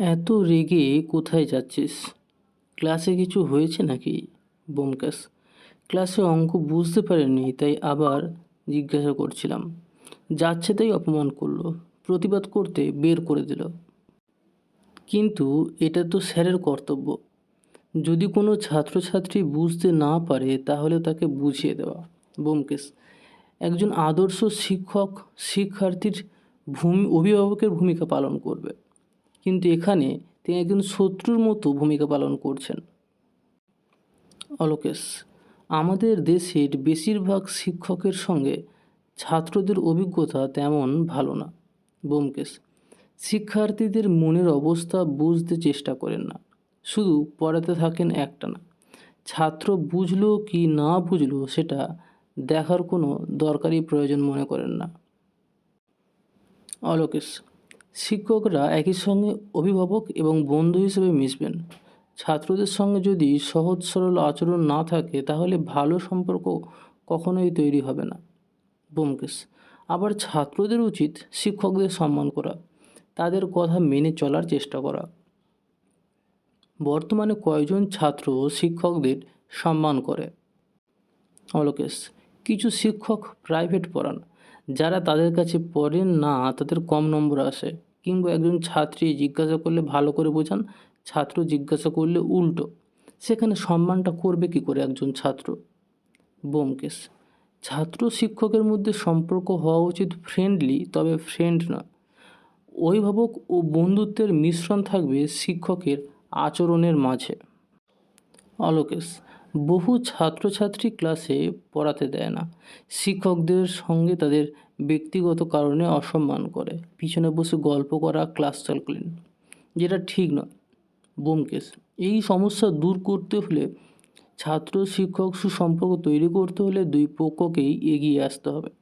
এত রেগে কোথায় যাচ্ছিস? ক্লাসে কিছু হয়েছে নাকি? বোমকেশ ক্লাসে অঙ্ক বুঝতে পারেনি তাই আবার জিজ্ঞাসা করছিলাম। যাচ্ছে তাই অপমান করল, প্রতিবাদ করতে বের করে দিল। কিন্তু এটা তো স্যারের কর্তব্য। যদি কোনো ছাত্রছাত্রী বুঝতে না পারে, তাহলে তাকে বুঝিয়ে দেওয়া। বোমকেশ একজন আদর্শ শিক্ষক, শিক্ষার্থীর ভূমি, অভিভাবকের ভূমিকা পালন করবে। কিন্তু এখানে তিনি একজন শত্রুর মতো ভূমিকা পালন করছেন। অলোকেশ, আমাদের দেশের বেশিরভাগ শিক্ষকের সঙ্গে ছাত্রদের অভিজ্ঞতা তেমন ভালো না। বোমকেশ শিক্ষার্থীদের মনের অবস্থা বুঝতে চেষ্টা করেন না। শুধু পড়াতে থাকেন একটানা ছাত্র বুঝলো কি না বুঝলো সেটা দেখার কোনো দরকারি প্রয়োজন মনে করেন না। অলোকেশ শিক্ষকরা একই সঙ্গে অভিভাবক এবং বন্ধু হিসেবে মিশবেন। ছাত্রদের সঙ্গে যদি সহজ সরল আচরণ না থাকে, তাহলে ভালো সম্পর্ক কখনোই তৈরি হবে না। ব্যোমকেশ, আবার ছাত্রদের উচিত শিক্ষকদের সম্মান করা, তাদের কথা মেনে চলার চেষ্টা করা। বর্তমানে কয়জন ছাত্র শিক্ষকদের সম্মান করে? অলোকেশ, কিছু শিক্ষক প্রাইভেট পড়ান যারা তাদের কাছে পড়েন না, তাদের কম নম্বর আসে। কিংবা একজন ছাত্রী জিজ্ঞাসা করলে ভালো করে বোঝান, ছাত্র জিজ্ঞাসা করলে উল্টো। সেখানে সম্মানটা করবে কি করে একজন ছাত্র? বোমকেশ ছাত্র শিক্ষকের মধ্যে সম্পর্ক হওয়া উচিত ফ্রেন্ডলি তবে ফ্রেন্ড না অভিভাবক ও বন্ধুত্বের মিশ্রণ থাকবে শিক্ষকের আচরণের মাঝে। অলোকেশ বহু ছাত্রছাত্রী ক্লাসে পড়াতে দেয় না। শিক্ষকদের সঙ্গে তাদের ব্যক্তিগত কারণে অসম্মান করে। পিছনে বসে গল্প করা, ক্লাস চলকলেন যেটা ঠিক নয়। বোমকেশ এই সমস্যা দূর করতে হলে ছাত্র শিক্ষক সুসম্পর্ক তৈরি করতে হলে দুই পক্ষকেই এগিয়ে আসতে হবে।